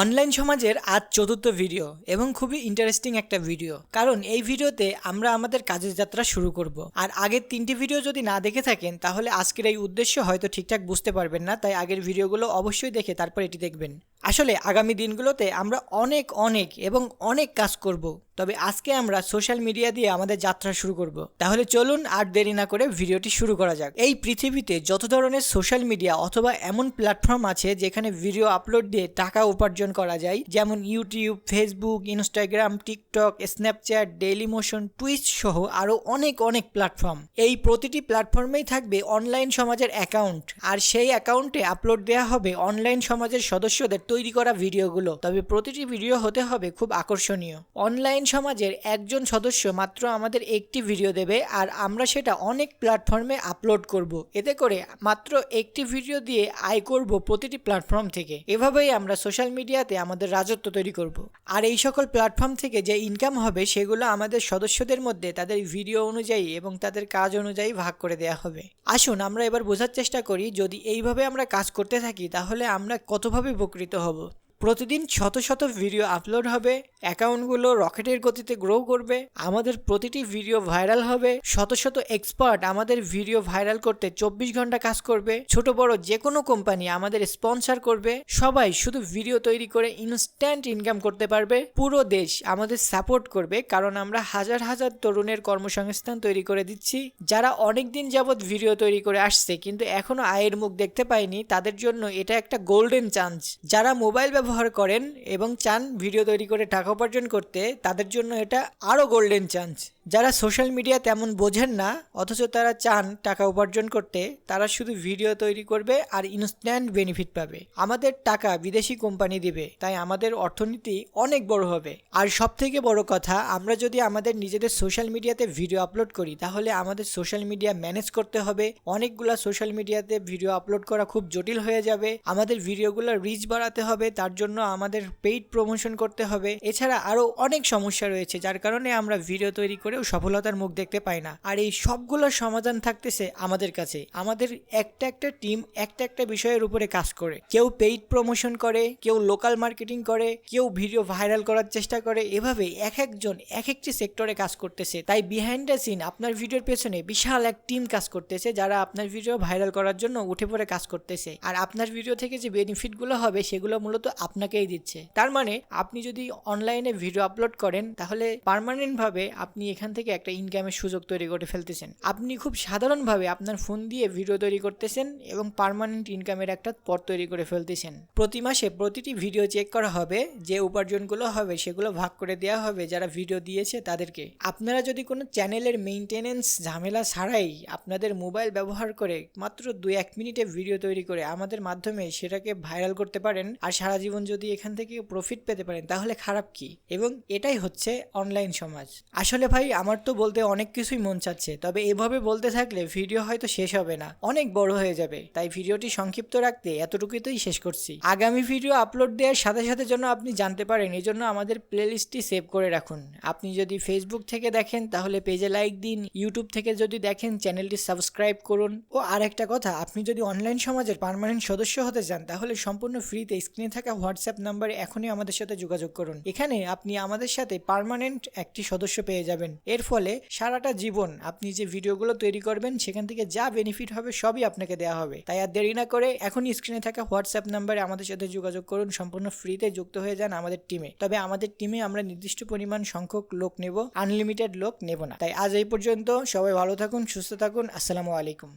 Online সমাজের আজ চতুর্থ ভিডিও এবং খুবই ইন্টারেস্টিং একটা ভিডিও। কারণ এই ভিডিওতে আমরা আমাদের কাজের যাত্রা শুরু করব। আর আগের তিনটি ভিডিও যদি না দেখে থাকেন, তাহলে আজকের এই উদ্দেশ্য হয়তো ঠিকঠাক বুঝতে পারবেন না, তাই আগের ভিডিওগুলো অবশ্যই দেখে তারপর এটি দেখবেন। আসলে আগামী দিনগুলোতে আমরা অনেক অনেক এবং অনেক কাজ করব। তবে আজকে আমরা সোশ্যাল মিডিয়া দিয়ে আমাদের যাত্রা শুরু করব। তাহলে চলুন আর দেরি না করে ভিডিওটি শুরু করা যাক। এই পৃথিবীতে যত ধরনের সোশ্যাল মিডিয়া অথবা এমন প্ল্যাটফর্ম আছে, যেখানে ভিডিও আপলোড দিয়ে টাকা উপার্জন করা যায়। যেমন YouTube Facebook Instagram TikTok Snapchat Dailymotion Twitch সহ আরও অনেক অনেক প্ল্যাটফর্ম এই প্রতিটি প্ল্যাটফর্মেই থাকবে অনলাইন সমাজের অ্যাকাউন্ট আর সেই অ্যাকাউন্টে আপলোড দেওয়া হবে অনলাইন সমাজের সদস্যদের তৈরি করা ভিডিওগুলো তবে প্রতিটি ভিডিও হতে হবে খুব আকর্ষণীয়। অনলাইন সমাজের একজন সদস্য মাত্র আমাদের একটি ভিডিও দেবে আর আমরা সেটা অনেক প্ল্যাটফর্মে আপলোড করব। এতে করে মাত্র একটি ভিডিও দিয়ে আয় করব প্রতিটি প্ল্যাটফর্ম থেকে। এভাবেই আমরা সোশ্যাল মিডিয়াতে আমাদের রাজত্ব তৈরি করব। আর এই সকল প্ল্যাটফর্ম থেকে যে ইনকাম হবে, সেগুলো আমাদের সদস্যদের মধ্যে তাদের ভিডিও অনুযায়ী এবং তাদের কাজ অনুযায়ী ভাগ করে দেওয়া হবে। আসুন, আমরা এবার বোঝার চেষ্টা করি, যদি এইভাবে আমরা কাজ করতে থাকি, তাহলে আমরা কতভাবে উপকৃত হব? প্রতিদিন শত শত ভিডিও আপলোড হবে, অ্যাকাউন্টগুলো রকেটের গতিতে গ্রো করবে, আমাদের প্রতিটি ভিডিও ভাইরাল হবে, শত শত এক্সপার্ট আমাদের ভিডিও ভাইরাল করতে চব্বিশ ঘণ্টা কাজ করবে, ছোট বড় যে কোনো কোম্পানি আমাদের স্পন্সর করবে, সবাই শুধু ভিডিও তৈরি করে ইনস্ট্যান্ট ইনকাম করতে পারবে, পুরো দেশ আমাদের সাপোর্ট করবে, কারণ আমরা হাজার হাজার তরুণের কর্মসংস্থান তৈরি করে দিচ্ছি, যারা অনেক দিন যাবৎ ভিডিও তৈরি করে আসছে, কিন্তু এখনও আয়ের মুখ দেখতে পায়নি তাদের জন্য এটা একটা গোল্ডেন চান্স যারা মোবাইল ব্যবহার করেন এবং চান ভিডিও তৈরি করে টাকা উপার্জন করতে, তাদের জন্য এটা আরও গোল্ডেন চান্স যারা সোশ্যাল মিডিয়া তেমন বোঝেন না, অথচ তারা চান টাকা উপার্জন করতে, তারা শুধু ভিডিও তৈরি করবে আর ইনস্ট্যান্ট বেনিফিট পাবে। আমাদের টাকা বিদেশি কোম্পানি দিবে, তাই আমাদের অর্থনীতি অনেক বড় হবে। আর সব থেকে বড় কথা, আমরা যদি আমাদের নিজেদের সোশ্যাল মিডিয়াতে ভিডিও আপলোড করি, তাহলে আমাদের সোশ্যাল মিডিয়া ম্যানেজ করতে হবে। অনেকগুলা সোশ্যাল মিডিয়াতে ভিডিও আপলোড করা খুব জটিল হয়ে যাবে। আমাদের ভিডিওগুলো রিচ বাড়াতে হবে, তার জন্য আমাদের পেইড প্রমোশন করতে হবে। এছাড়া আরও অনেক সমস্যা রয়েছে, যার কারণে আমরা ভিডিও তৈরি করেও সফলতার মুখ দেখতে পাই না। আর এই সবগুলোর সমাধান থাকতেছে আমাদের কাছে। আমাদের একটা একটা টিম একটা একটা বিষয়ের উপরে কাজ করে। কেউ পেইড প্রমোশন করে, কেউ লোকাল মার্কেটিং করে, কেউ ভিডিও ভাইরাল করার চেষ্টা করে। এভাবে এক একজন এক একটি সেক্টরে কাজ করতেছে। তাই বিহাইন্ড দ্য সিন আপনার ভিডিওর পেছনে বিশাল এক টিম কাজ করতেছে, যারা আপনার ভিডিও ভাইরাল করার জন্য উঠে পড়ে কাজ করতেছে। আর আপনার ভিডিও থেকে যে বেনিফিটগুলো হবে, সেগুলো মূলত আপনাকেই দিচ্ছে। তার মানে আপনি যদি অনলাইনে ভিডিও আপলোড করেন, তাহলে পার্মানেন্টভাবে আপনি এখান থেকে একটা ইনকামের সুযোগ তৈরি করে ফেলতেছেন। আপনি খুব সাধারণভাবে আপনার ফোন দিয়ে ভিডিও তৈরি করতেছেন এবং পার্মানেন্ট ইনকামের একটা পথ তৈরি করে ফেলতেছেন। প্রতি মাসে প্রতিটি ভিডিও চেক করা হবে, যে উপার্জনগুলো হবে সেগুলো ভাগ করে দেওয়া হবে যারা ভিডিও দিয়েছে তাদেরকে। আপনারা যদি কোনো চ্যানেলের মেইনটেনেন্স ঝামেলা ছাড়াই আপনাদের মোবাইল ব্যবহার করে মাত্র দু এক মিনিটে ভিডিও তৈরি করে আমাদের মাধ্যমে সেটাকে ভাইরাল করতে পারেন আর সারা জীবন যদি এখান থেকে প্রফিট পেতে পারেন, তাহলে খারাপ কি? এবং এটাই হচ্ছে অনলাইন সমাজ। আসলে ভাই আমার তো বলতে অনেক কিছুই মন চাচ্ছে, তবে এভাবে বলতে থাকলে ভিডিও হয়তো শেষ হবে না। অনেক বড় হয়ে যাবে, তাই ভিডিওটি সংক্ষিপ্ত রাখতে এতটুকুতেই শেষ করছি। আগামী ভিডিও আপলোড দেওয়ার সাথে সাথে যেন আপনি জানতে পারেন এই জন্য আমাদের প্লেলিস্টটি সেভ করে রাখুন। আপনি যদি ফেসবুক থেকে দেখেন, তাহলে পেজে লাইক দিন। ইউটিউব থেকে যদি দেখেন, চ্যানেলটি সাবস্ক্রাইব করুন। ও আর একটা কথা, আপনি যদি অনলাইন সমাজের পার্মানেন্ট সদস্য হতে চান, তাহলে সম্পূর্ণ ফ্রিতে স্ক্রিনে থাকা হোয়াটসঅ্যাপ নাম্বারে এখনই আমাদের সাথে যোগাযোগ করুন। এখানে আপনি আমাদের সাথে পার্মানেন্ট একটি সদস্য পেয়ে যাবেন। এর ফলে সারাটা জীবন আপনি যে ভিডিওগুলো তৈরি করবেন, সেখান থেকে যা বেনিফিট হবে সবই আপনাকে দেওয়া হবে। তাই আর দেরি না করে এখনই স্ক্রিনে থাকা হোয়াটসঅ্যাপ নাম্বারে আমাদের সাথে যোগাযোগ করুন। সম্পূর্ণ ফ্রিতে যুক্ত হয়ে যান আমাদের টিমে তবে আমাদের টিমে আমরা নির্দিষ্ট পরিমাণ সংখ্যক লোক নেব। আনলিমিটেড লোক নেব না। তাই আজ এই পর্যন্ত সবাই ভালো থাকুন, সুস্থ থাকুন। আসসালামু আলাইকুম।